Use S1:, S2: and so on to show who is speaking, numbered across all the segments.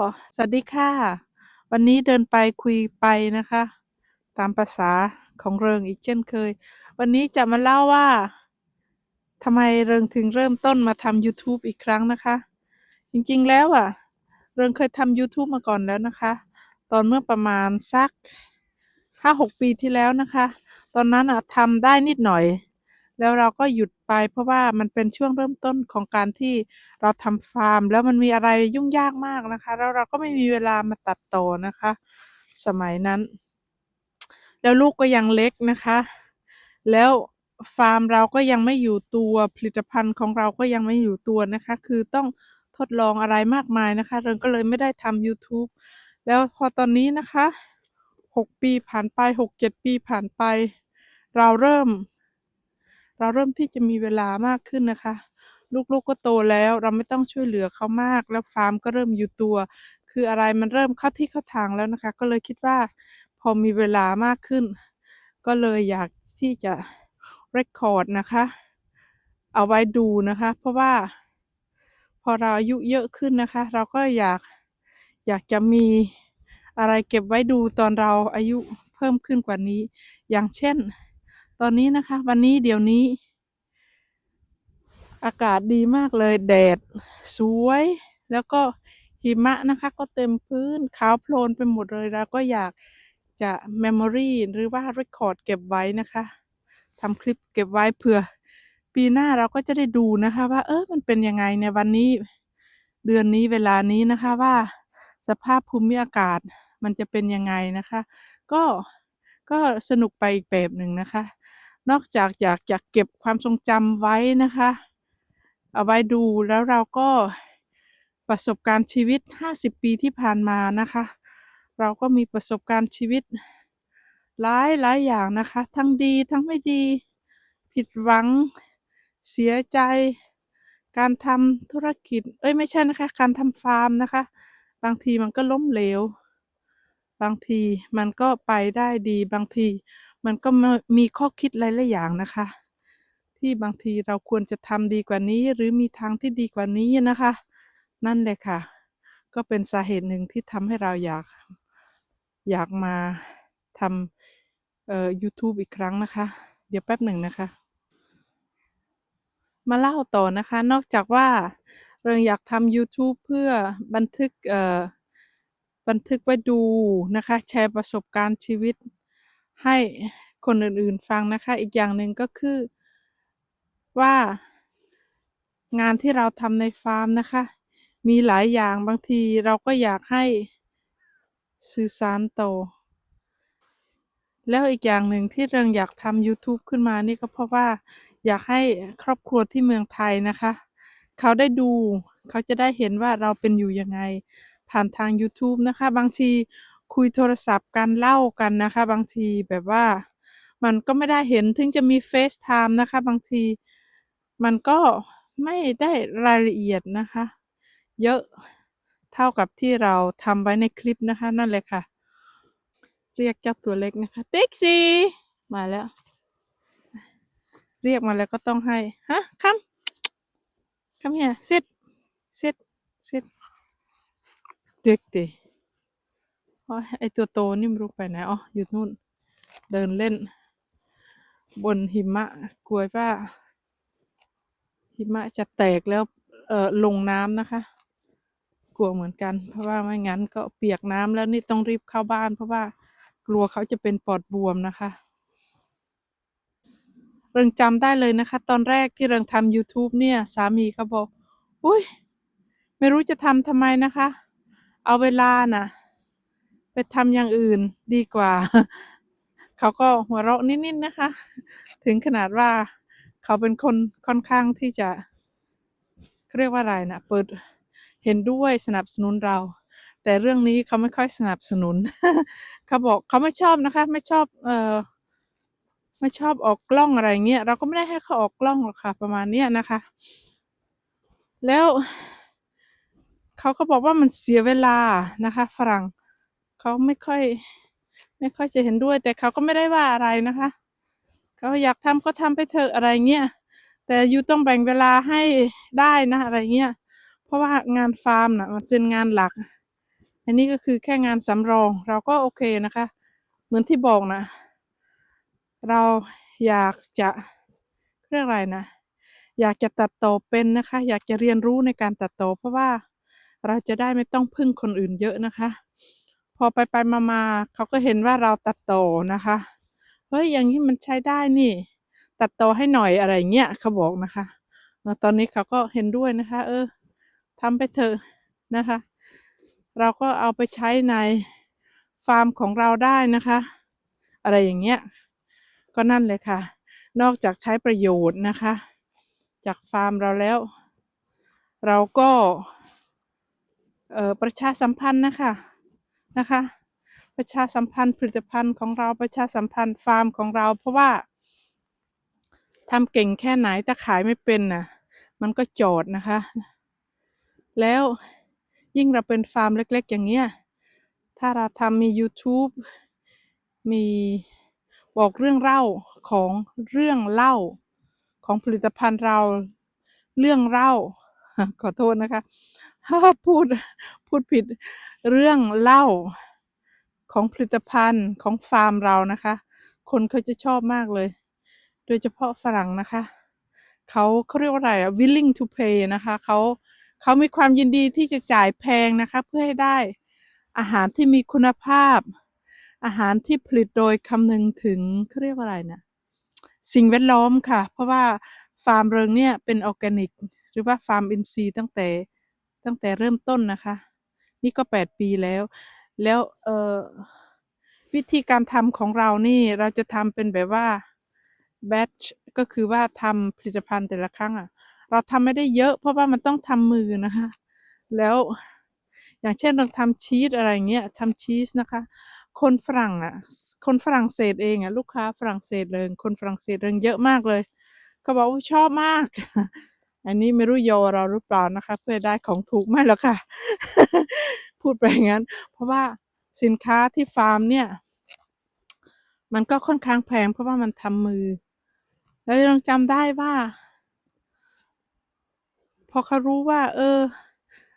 S1: สวัสดีค่ะ วันนี้เดินไปคุยไปนะคะ ตามภาษาของเริงอีกเช่นเคย วันนี้จะมาเล่าว่าทำไมเริงถึงเริ่มต้นมาทำ YouTube อีกครั้งนะคะ จริงๆแล้วอะ เริงเคยทำ YouTube มาก่อนแล้วนะคะ ตอนเมื่อประมาณสักห้าหกปีที่แล้วนะคะ ตอนนั้นอะทำได้นิดหน่อย แล้วเราก็หยุดไป เพราะว่ามันเป็นช่วงเริ่มต้นของการที่เราทำฟาร์ม แล้วมันมีอะไรยุ่งยากมากนะคะ แล้วเราก็ไม่มีเวลามาตัดต่อนะคะ สมัยนั้น แล้วลูกก็ยังเล็กนะคะ แล้วฟาร์มเราก็ยังไม่อยู่ตัวผลิตภัณฑ์ของเราก็ยังไม่อยู่ตัวนะคะ คือต้องทดลองอะไรมากมายนะคะ เริงก็เลยไม่ได้ทำ YouTube แล้วพอตอนนี้นะคะหกปีผ่านไปหกเจ็ดปีผ่านไป เราเริ่ม เราเริ่มที่จะมีเวลามากขึ้นนะคะ ลูกๆก็โตแล้วเราไม่ต้องช่วยเหลือเขามาก แล้วฟาร์มก็เริ่มอยู่ตัว คืออะไรมันเริ่มเข้าที่เข้าทางแล้วนะคะ ก็เลยคิดว่าพอมีเวลามากขึ้น ก็เลยอยากที่จะ record นะคะ เอาไว้ดูนะคะ เพราะว่า พอเราอายุเยอะขึ้นนะคะ เราก็อยากอยากจะมีอะไรเก็บไว้ดูตอนเราอายุเพิ่มขึ้นกว่านี้ อย่างเช่น ตอนนี้นะคะ วันนี้เดี๋ยวนี้ อากาศดีมากเลยแดด สวย แล้วก็หิมะนะคะ ก็เต็มพื้นขาวโพลนไปหมดเลยเราก็อยากจะ memory หรือว่า record เก็บไว้นะคะทำคลิปเก็บไว้เผื่อ ปีหน้าเราก็จะได้ดูนะคะ ว่าเออมันเป็นยังไงในวันนี้ เดือนนี้เวลานี้นะคะว่าสภาพภูมิอากาศมันจะเป็นยังไงนะคะ ก็ก็สนุกไปอีกแบบหนึ่งนะคะ นอกจากอยากอยากเก็บความทรงจำไว้นะคะ เอาไว้ดูแล้วเราก็ประสบการณ์ชีวิต 50 ปีที่ผ่านมานะคะ เราก็มีประสบการณ์ชีวิตหลายหลายอย่างนะคะ ทั้งดีทั้งไม่ดี ผิดหวัง เสียใจ การทำธุรกิจ เอ้ยไม่ใช่นะคะ การทำฟาร์มนะคะ บางทีมันก็ล้มเหลว บางทีมันก็ไปได้ดี บางที มันก็มีข้อคิดหลายๆอย่างนะคะ ที่บางทีเราควรจะทำดีกว่านี้ หรือมีทางที่ดีกว่านี้นะคะ นั่นแหละค่ะ ก็เป็นสาเหตุหนึ่งที่ทำให้เราอยากอยากมาทำเอ่อ YouTube อีกครั้งนะคะ เดี๋ยวแป๊บหนึ่งนะคะ มาเล่าต่อนะคะ นอกจากว่าเริงอยากทำ YouTube เพื่อบันทึกเอ่อบันทึกไว้ดูนะคะ แชร์ประสบการณ์ชีวิต ให้คนอื่นๆฟังนะคะ อีกอย่างหนึ่งก็คือว่างานที่เราทำในฟาร์มนะคะ มีหลายอย่างบางทีเราก็อยากให้สื่อสารโต แล้วอีกอย่างหนึ่งที่เริงอยากทำ YouTube ขึ้นมานี่ก็เพราะว่าอยากให้ครอบครัวที่เมืองไทยนะคะ เขาได้ดูเขาจะได้เห็นว่าเราเป็นอยู่ยังไง ผ่านทาง YouTube นะคะ บางที คุยโทรศัพท์กันเล่ากันนะคะ บางทีแบบว่ามันก็ไม่ได้เห็นถึงจะมี FaceTime นะคะ บางทีมันก็ไม่ได้รายละเอียดนะคะ เยอะเท่ากับที่เราทำไว้ในคลิปนะคะ นั่นเลยค่ะ เรียกเจ้าตัวเล็กนะคะเด็กซีมาแล้ว เรียกมาแล้วก็ต้องให้ฮะ come come here sit sit sit เด็กดิโอ้ย ไอตัวโตนี่ไม่รู้ไปไหนอ๋ออยู่นู่น เดินเล่น บนหิมะ กลัวว่า หิมะจะแตกแล้ว เออลงน้ำนะคะ กลัวเหมือนกัน เพราะว่าไม่งั้นก็เปียกน้ำแล้วนี่ต้องรีบเข้าบ้าน เพราะว่ากลัวเขาจะเป็นปอดบวมนะคะเริงจำได้เลยนะคะ ตอนแรกที่เริงทำ YouTube เนี่ย สามีเขาบอก อุ้ย ไม่รู้จะทำทำไมนะคะ เอาเวลาน่ะ ไปทำอย่างอื่นดีกว่า เขาก็หัวเราะนิดๆนะคะ ถึงขนาดว่าเขาเป็นคนค่อนข้างที่จะเรียกว่าอะไรนะเปิดเห็นด้วยสนับสนุนเรา แต่เรื่องนี้เขาไม่ค่อยสนับสนุน เขาบอกเขาไม่ชอบนะคะ ไม่ชอบเอ่อไม่ชอบออกกล้องอะไรเงี้ยเราก็ไม่ได้ให้เขาออกกล้องหรอกค่ะ ประมาณเนี้ยนะคะ แล้ว เขาก็บอกว่ามันเสียเวลานะคะ ฝรั่ง เขาไม่ค่อย ไม่ค่อยจะเห็นด้วย แต่เขาก็ไม่ได้ว่าอะไรนะคะ เขาอยากทำก็ทำไปเถอะอะไรเงี้ยแต่ยูต้องแบ่งเวลาให้ได้นะอะไรเงี้ยเพราะว่างานฟาร์มน่ะมันเป็นงานหลัก อันนี้ก็คือแค่งานสำรอง เราก็โอเคนะคะ เหมือนที่บอกนะ เราอยากจะเรียกอะไรนะอยากจะตัดต่อเป็นนะคะ อยากจะเรียนรู้ในการตัดต่อเพราะว่าเราจะได้ไม่ต้องพึ่งคนอื่นเยอะนะคะ อไปไปมามาเขาก็เห็นว่าเราตัดตอนะคะ เฮ้ยอย่างนี้มันใช้ได้นี่ ตัดตอให้หน่อยอะไรเงี้ยเขาบอกนะคะตอนนี้เขาก็เห็นด้วยนะคะ เออทำไปเถอะนะคะ เราก็เอาไปใช้ในฟาร์มของเราได้นะคะ อะไรอย่างเงี้ยก็นั่นเลยค่ะ นอกจากใช้ประโยชน์นะคะ จากฟาร์มเราแล้ว เราก็เอ่อประชาสัมพันธ์นะคะ นะคะ ประชาสัมพันธ์ผลิตภัณฑ์ของเราประชาสัมพันธ์ฟาร์มของเรา เพราะว่าทำเก่งแค่ไหนถ้าขายไม่เป็นน่ะมันก็โจทย์นะคะ แล้วยิ่งเราเป็นฟาร์มเล็ก ๆ อย่างเงี้ยถ้าเราทำมี YouTube มีบอกเรื่องเล่าของเรื่องเล่าของผลิตภัณฑ์เราเรื่องเล่าขอโทษนะคะพูด พูดผิดเรื่องเล่าของผลิตภัณฑ์ของฟาร์มเรานะคะ คนเขาจะชอบมากเลย โดยเฉพาะฝรั่งนะคะเขาเขาเรียกว่าอะไรอะ willing to pay นะคะเขาเขามีความยินดีที่จะจ่ายแพงนะคะ เพื่อให้ได้อาหารที่มีคุณภาพ อาหารที่ผลิตโดยคำนึงถึงเขาเรียกว่าอะไรนะสิ่งแวดล้อมค่ะ เพราะว่าฟาร์มเริงเนี่ยเป็นออร์แกนิก หรือว่าฟาร์มอินทรีย์ตั้งแต่ตั้งแต่เริ่มต้นนะคะ นี่ก็แปดปีแล้ว แล้วเออวิธีการทำของเรานี่เราจะทำเป็นแบบว่าแบทช์ก็คือว่าทำผลิตภัณฑ์แต่ละครั้งอะ เราทำไม่ได้เยอะ เพราะว่ามันต้องทำมือนะคะ แล้วอย่างเช่นเราทำชีสอะไรเงี้ยทำชีสนะคะ คนฝรั่งอะ คนฝรั่งเศสเองอะ ลูกค้าฝรั่งเศสเลย คนฝรั่งเศสเองเยอะมากเลยเขาบอกว่าชอบมาก อันนี้ไม่รู้โยเราหรือเปล่านะคะ เพื่อได้ของถูกไม่หรอกค่ะ พูดไปงั้น เพราะว่าสินค้าที่ฟาร์มเนี่ย มันก็ค่อนข้างแพง เพราะว่ามันทำมือ แล้วยังจำได้ว่า พอเขารู้ว่า เออ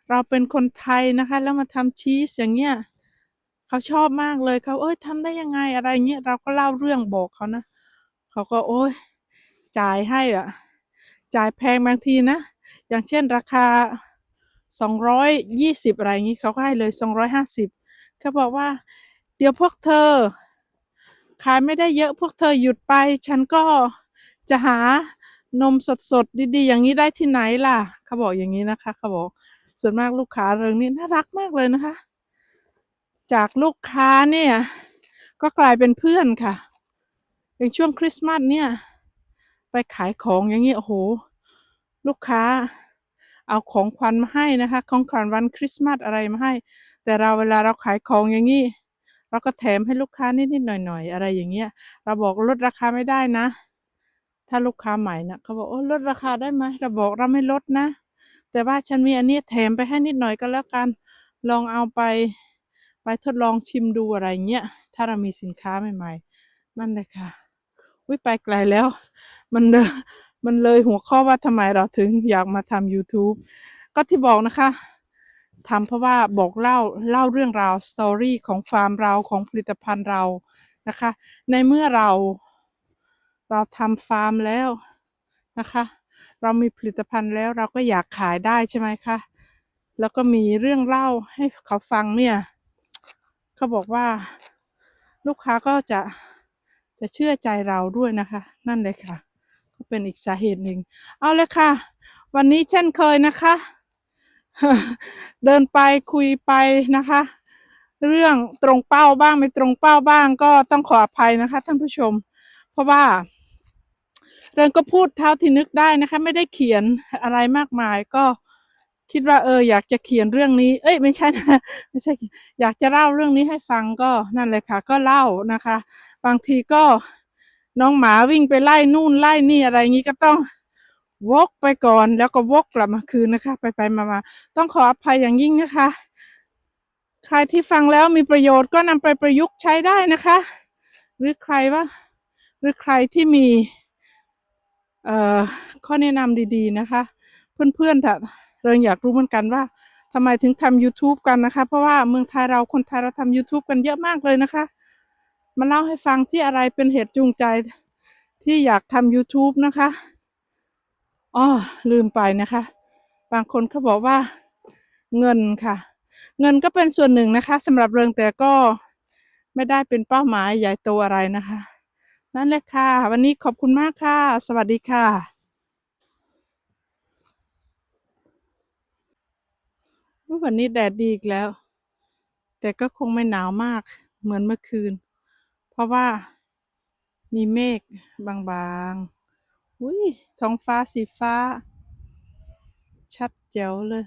S1: เราเป็นคนไทยนะคะ แล้วมาทำชีสอย่างเงี้ยเขาชอบมากเลยเขาเอ้ยทำได้ยังไงอะไรเงี้ยเราก็เล่าเรื่องบอกเขานะเขาก็โอ้ยจ่ายให้อะ จ่ายแพงบางทีนะ อย่างเช่นราคาสองร้อยยี่สิบอะไรอย่างงี้เขาก็ให้เลยสองร้อยห้าสิบเขาบอกว่า เดี๋ยวพวกเธอ ขายไม่ได้เยอะพวกเธอหยุดไป ฉันก็จะหานมสดๆดีๆ อย่างนี้ได้ที่ไหนล่ะเขาบอกอย่างนี้นะคะเขาบอกส่วนมากลูกค้าเริงนี่น่ารักมากเลยนะคะ จากลูกค้าเนี่ย ก็กลายเป็นเพื่อนค่ะอย่างช่วงคริสต์มาสเนี่ย ไปขายของอย่างนี้โอ้โห ลูกค้า เอาของขวัญมาให้นะคะ ของขวัญวันคริสต์มาสอะไรมาให้ แต่เราเวลาเราขายของอย่างนี้เราก็แถมให้ลูกค้านิดๆหน่อยๆอะไรอย่างเงี้ย เราบอกลดราคาไม่ได้นะ ถ้าลูกค้าใหม่นะเขาบอกโอ้ลดราคาได้ไหมเราบอกเราไม่ลดนะ แต่ว่าฉันมีอันนี้แถมไปให้นิดหน่อยก็แล้วกันลองเอาไปไปทดลองชิมดูอะไรเงี้ย ถ้าเรามีสินค้าใหม่ๆ นั่นเลยค่ะ วิไปไกลแล้ว มันเลยมันเลยหัวข้อว่าทำไมเราถึงอยากมาทำ YouTube ก็ที่บอกนะคะทำเพราะว่าบอกเล่าเล่าเรื่องราวสตอรี่ของฟาร์มเราของผลิตภัณฑ์เรานะคะ ในเมื่อเราเราทำฟาร์มแล้วนะคะ เรามีผลิตภัณฑ์แล้วเราก็อยากขายได้ใช่ไหมคะแล้วก็มีเรื่องเล่าให้เขาฟังเนี่ยเขาบอกว่าลูกค้าก็จะ จะเชื่อใจเราด้วยนะคะ นั่นเลยค่ะ ก็เป็นอีกสาเหตุหนึ่ง เอาเลยค่ะ วันนี้เช่นเคยนะคะ เดินไปคุยไปนะคะ เรื่องตรงเป้าบ้างไม่ตรงเป้าบ้างก็ต้องขออภัยนะคะ ท่านผู้ชม เพราะว่าเรื่องก็พูดเท่าที่นึกได้นะคะ ไม่ได้เขียนอะไรมากมายก็ คิดว่าเอออยากจะเขียนเรื่องนี้ เอ้ยไม่ใช่นะไม่ใช่ อยากจะเล่าเรื่องนี้ให้ฟังก็นั่นเลยค่ะ ก็เล่านะคะ บางทีก็น้องหมาวิ่งไปไล่นู่นไล่นี่อะไรอย่างนี้ก็ต้องวกไปก่อนแล้วก็วกกลับมาคืนนะคะ ไปไปมามาต้องขออภัยอย่างยิ่งนะคะ ใครที่ฟังแล้วมีประโยชน์ก็นำไปประยุกต์ใช้ได้นะคะ หรือใครว่าหรือใครที่มีเอ่อข้อแนะนำดี ๆ นะคะ เพื่อนๆถ้า เราอยากรู้เหมือนกันว่าทำไมถึงทำ YouTube กันนะคะ เพราะว่าเมืองไทยเราคนไทยเราทำ YouTube กันเยอะมากเลยนะคะ มาเล่าให้ฟังที่อะไรเป็นเหตุจูงใจที่อยากทำ YouTube นะคะอ๋อลืมไปนะคะ บางคนเขาบอกว่าเงินค่ะ เงินก็เป็นส่วนหนึ่งนะคะสำหรับเรื่องแต่ก็ไม่ได้เป็นเป้าหมายใหญ่โตอะไรนะคะ นั่นแหละค่ะ วันนี้ขอบคุณมากค่ะ สวัสดีค่ะ วันนี้แดดดีอีกแล้ว แต่ก็คงไม่หนาวมากเหมือนเมื่อคืน เพราะว่ามีเมฆบางๆอุ้ยท้องฟ้าสีฟ้า ชัดแจ๋วเลย